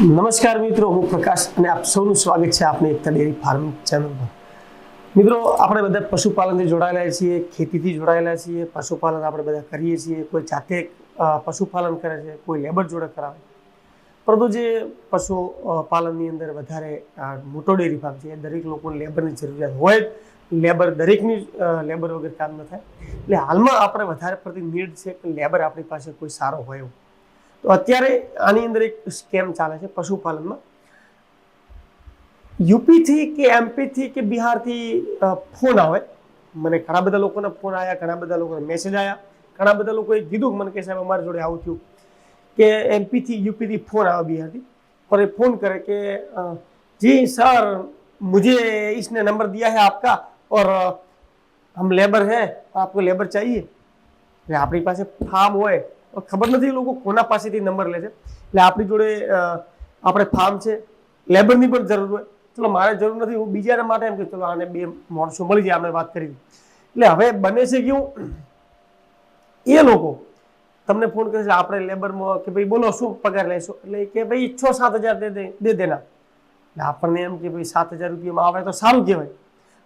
નમસ્કાર મિત્રો, હું પ્રકાશ અને આપ સૌનું સ્વાગત છે આપની એકતા ડેરી ફાર્મિંગ ચેનલ પર. મિત્રો, આપણે બધા પશુપાલનથી જોડાયેલા છીએ, ખેતીથી જોડાયેલા છીએ, પશુપાલન આપણે બધા કરીએ છીએ, કોઈ જાતે પશુપાલન કરે છે, કોઈ લેબર જોડે કરાવે પરંતુ જે પશુ પાલનની અંદર વધારે મોટો ડેરી ફાર્મ છે, એ દરેક લોકોને લેબરની જરૂરિયાત હોય લેબર દરેકની લેબર વગર કામ ન થાય. એટલે હાલમાં આપણે વધારે પડતી નીડ છે કે લેબર આપણી પાસે કોઈ સારો હોય એવું. તો અત્યારે આની અંદર એક સ્કેમ ચાલે છે પશુપાલનમાં યુપીથી કે એમપીથી કે બિહારથી અ, ફોન આવે મને ઘણા બધા લોકોના ફોન આવ્યા ઘણા બધા લોકોના મેસેજ આવ્યા ઘણા બધા લોકોએ કીધું કે મને કે સાહેબ અમારી જોડે આવું થયું કે એમપીથી યુપીથી ફોન આવે બિહારથી पर ये फोन करे कि अ, जी सर मुझे इसने नंबर दिया है आपका और अ, हम लेबर है आपको लेबर चाहिए એટલે આપણી પાસે ફાર્મ હોય તો ખબર નથી લોકો કોના પાસેથી નંબર લે છે. એટલે આપણી જોડે આપણે ફાર્મ છે. લેબરની પણ જરૂર હોય. ચલો, મારે જરૂર નથી. હું બીજાના માટે એમ કે, ચલો, આને બે માણસો મળી જાય, આપણે વાત કરી એટલે હવે બને છે કેવું એ લોકો તમને ફોન કરે છે, આપણે લેબરમાં કે ભાઈ, બોલો, શું પગાર લેશો? એટલે કે, ભાઈ, છ સાત હજાર દે દેના. એટલે આપણને એમ કે, ભાઈ, સાત હજાર રૂપિયામાં આવે તો સારું કહેવાય.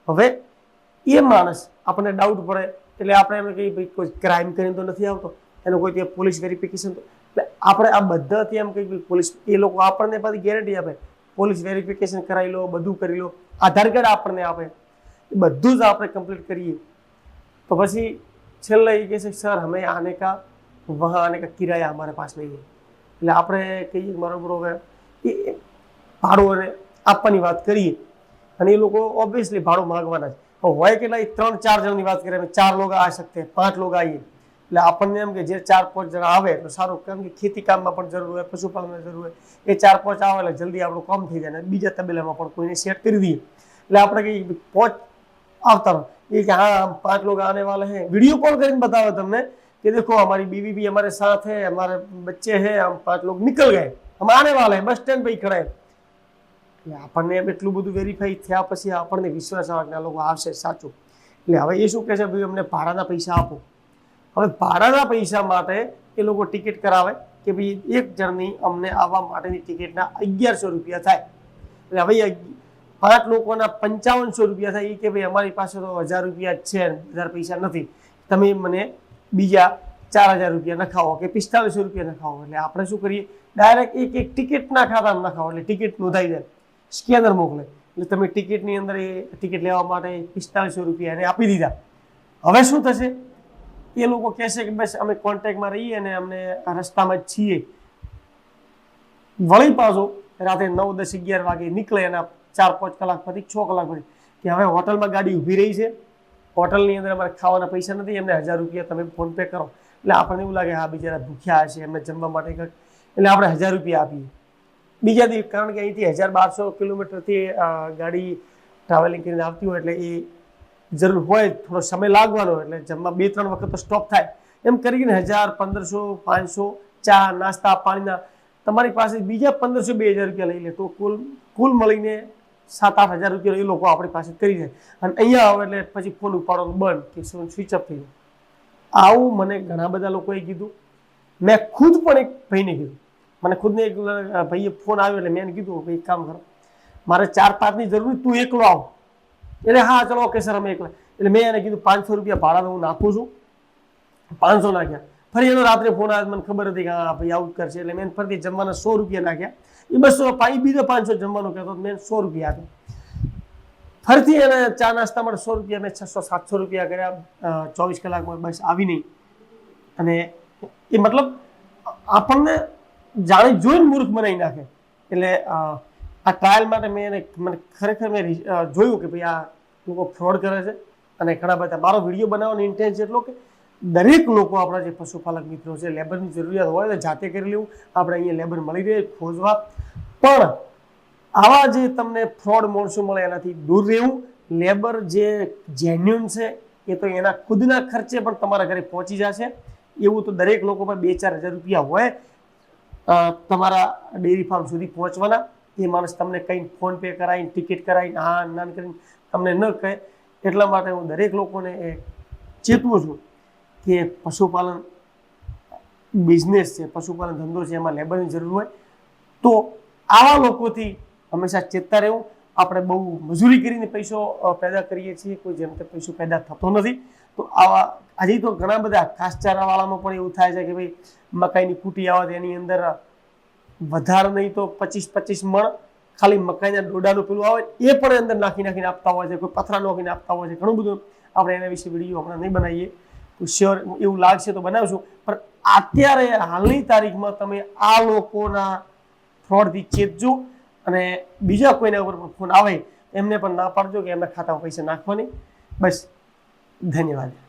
હવે એ માણસ આપણને ડાઉટ પડે, એટલે આપણે એમ કહીએ, ભાઈ, કોઈ ક્રાઇમ કરીને તો નથી આવતો. એનું કોઈ ત્યાં પોલીસ વેરિફિકેશન એટલે આપણે આ બધાથી એમ કહી પોલીસ એ લોકો આપણને પાછી ગેરંટી આપે. પોલીસ વેરિફિકેશન કરાવી લો, બધું કરી લો. આધાર કાર્ડ આપણને આપે. એ બધું જ આપણે કમ્પ્લીટ કરીએ. તો પછી છેલ્લે એ કહે છે, સર, અમે આને કા વહાં આને કા કિરાયા અમારે પાસ નહીં એટલે આપણે કહીએ મારો બરોબર એ ભાડું અને આપવાની વાત કરીએ. અને એ લોકો ઓબ્વિયસલી ભાડું માગવાના છે હોય કે નહીં, ત્રણ ચાર જણની વાત કરીએ, અમે ચાર લોકો આ શકતે પાંચ લોકો આવીએ. એટલે આપણને એમ કે જે ચાર પાંચ જણા આવે તો સારું કેમ કે ખેતી કામમાં પણ જરૂર હોય પશુપાલનમાં જરૂર હોય એ ચાર પાંચ આવે એટલે જલ્દી આપણું કામ થઈ જાય અને બીજા તબેલામાં પણ કોઈને સેટ કરી દઈએ એટલે આપણે કહીએ કે પાંચ આવતા રહો ये कि हाँ हम पांच लोग आने वाले हैं वीडियो कॉल करके बताओ तुमने कि देखो हमारी बीवी भी हमारे साथ है हमारे बच्चे हैं हम पांच लोग निकल गए हम आने वाले हैं बस स्टैंड पे ही खड़े हैं એટલે આપણને એમ એટલું બધું વેરીફાઈ થયા પછી આપણને વિશ્વાસ આવે કે આ લોકો આવશે સાચું એટલે હવે એ શું કહે છે ભાઈ અમને ભાડાના પૈસા આપો હવે ભાડાના પૈસા માટે એ લોકો ટિકિટ કરાવે કે ભાઈ એક જણની અમને આવવા માટેની ટિકિટના અગિયારસો રૂપિયા થાય. એટલે હવે પાંચ લોકોના પંચાવનસો રૂપિયા થાય એ કે ભાઈ અમારી પાસે તો હજાર રૂપિયા છે, હજાર પૈસા નથી. તમે મને બીજા ચાર હજાર રૂપિયા નખાવો કે પિસ્તાલીસો રૂપિયા નખાવો. એટલે આપણે શું કરીએ? ડાયરેક્ટ એક એક ટિકિટના ખાતામાં નખાવો. એટલે ટિકિટ નોંધાઈ જાય. સ્કેનર મોકલે. એટલે તમે ટિકિટની અંદર એ ટિકિટ લેવા માટે પિસ્તાલીસો રૂપિયા એને આપી દીધા. હવે શું થશે? એ લોકો કહેશે કે બસ અમે કોન્ટેક્ટમાં રહીએ અને અમને રસ્તામાં જ છીએ. વળી પાછો રાતે નવ દસ અગિયાર વાગે નીકળે એના ચાર પાંચ કલાક પછી, છ કલાક પછી, કે હવે હોટલમાં ગાડી ઊભી રહી છે. હોટલની અંદર અમારે ખાવાના પૈસા નથી, એમને હજાર રૂપિયા તમે ફોન પે કરો. એટલે આપણને એવું લાગે, હા, બિચારા ભૂખ્યા હશે, એમને જમવા માટે કંઈક. એટલે આપણે હજાર રૂપિયા આપીએ. બીજા દિવસ કારણ કે અહીંથી હજાર બારસો કિલોમીટરથી ગાડી ટ્રાવેલિંગ કરીને આવતી હોય, એટલે એ જરૂર હોય, થોડો સમય લાગવાનો એટલે જમવા બે, ત્રણ વખત તો સ્ટોપ થાય. એમ કરીને હજાર પંદરસો, પાંચસો, ચા, નાસ્તા, પાણીના, તમારી પાસે બીજા પંદરસો, બે હજાર રૂપિયા લઈ લે તો કુલ કુલ મળીને સાત, આઠ હજાર રૂપિયા એ લોકો આપણી પાસે કરી જાય અને અહીંયા આવે એટલે પછી ફોન ઉપાડવાનું બંધ કે શું સ્વિચ ઓફ થઈ જાય. આવું મને ઘણા બધા લોકોએ કીધું. મેં ખુદ પણ એક ભાઈને કીધું. મને ખુદને એક ભાઈએ ફોન આવ્યો એટલે મેં કીધું, ભાઈ કામ કરો. મારે ચાર પાંચની જરૂર તું એકલો આવ. એટલે હા, ચલો ઓકે સર અમે એકલા. એટલે મેં એને કીધું, પાંચસો રૂપિયા ભાડા હું નાખું છું. પાંચસો નાખ્યા. ફરી એનો રાત્રે ફોન આવ્યો, મને ખબર હતી કે, હા, ભાઈ, આવું કરશે. એટલે મેં ફરીથી જમવાના સો રૂપિયા નાખ્યા. એ બસો પાઈ બીજો પાંચસો જમવાનું કહેતો મેં સો રૂપિયા આપ્યા. ફરીથી એને ચા નાસ્તા માટે સો રૂપિયા, મેં છસો, સાતસો રૂપિયા કર્યા. ચોવીસ કલાકમાં બસ આવી નહીં. અને એ મતલબ આપણને જાણે જોઈને મૂર્ખ બનાવી નાખે. એટલે આ ટ્રાયલ માટે મેં એને મને ખરેખર મેં જોયું કે ભાઈ આ લોકો ફ્રોડ કરે છે અને ઘણા બધા, મારો વીડિયો બનાવવાનો ઇન્ટેન્સ એટલો કે દરેક લોકો આપણા જે પશુપાલક મિત્રો છે લેબરની જરૂરિયાત હોય તો જાતે કરી લેવું, આપણે અહીંયા લેબર મળી રહે, ખોજવા. પણ આવા જે તમને ફ્રોડ માણસો મળે એનાથી દૂર રહેવું લેબર જે જેન્યુન છે એ તો એના ખુદના ખર્ચે પણ તમારા ઘરે પહોંચી જશે. એવું તો દરેક લોકો પર બે ચાર હજાર રૂપિયા હોય તમારા ડેરી ફાર્મ સુધી પહોંચવાના. એ માણસ તમને કંઈ ફોન પે કરાવીને ટિકિટ કરાવીને, હા ના કરીને તમને ન કહે. એટલા માટે હું દરેક લોકોને એ ચેતવું છું કે પશુપાલન બિઝનેસ છે, પશુપાલન ધંધો છે, એમાં લેબરની જરૂર હોય. તો આવા લોકોથી હંમેશા ચેતતા રહેવું. આપણે બહુ મજૂરી કરીને પૈસો પેદા કરીએ છીએ. કોઈ જેમ તે પૈસો પેદા થતો નથી. તો આવા હજી તો ઘણા બધા ઘાસચારાવાળામાં પણ એવું થાય છે કે ભાઈ મકાઈની ફૂટી આવે, તેની અંદર વધારે નહીં તો પચીસ પચીસ મણ ખાલી મકાઈના ડોડાનું પેલું આવે, એ પણ અંદર નાખી નાખીને આપતા હોય છે, કોઈ પથરા નાખીને આપતા હોય છે, ઘણું બધું આપણે એના વિશે વીડિયો હમણાં નહીં બનાવીએ. તો શ્યોર એવું લાગશે તો બનાવશું પણ અત્યારે હાલની તારીખમાં તમે આ લોકોના ફ્રોડથી ચેતજો અને બીજા કોઈના ઉપર ફોન આવે, એમને પણ ના પાડજો કે એમના ખાતામાં પૈસા નાખવાની. બસ, ધન્યવાદ.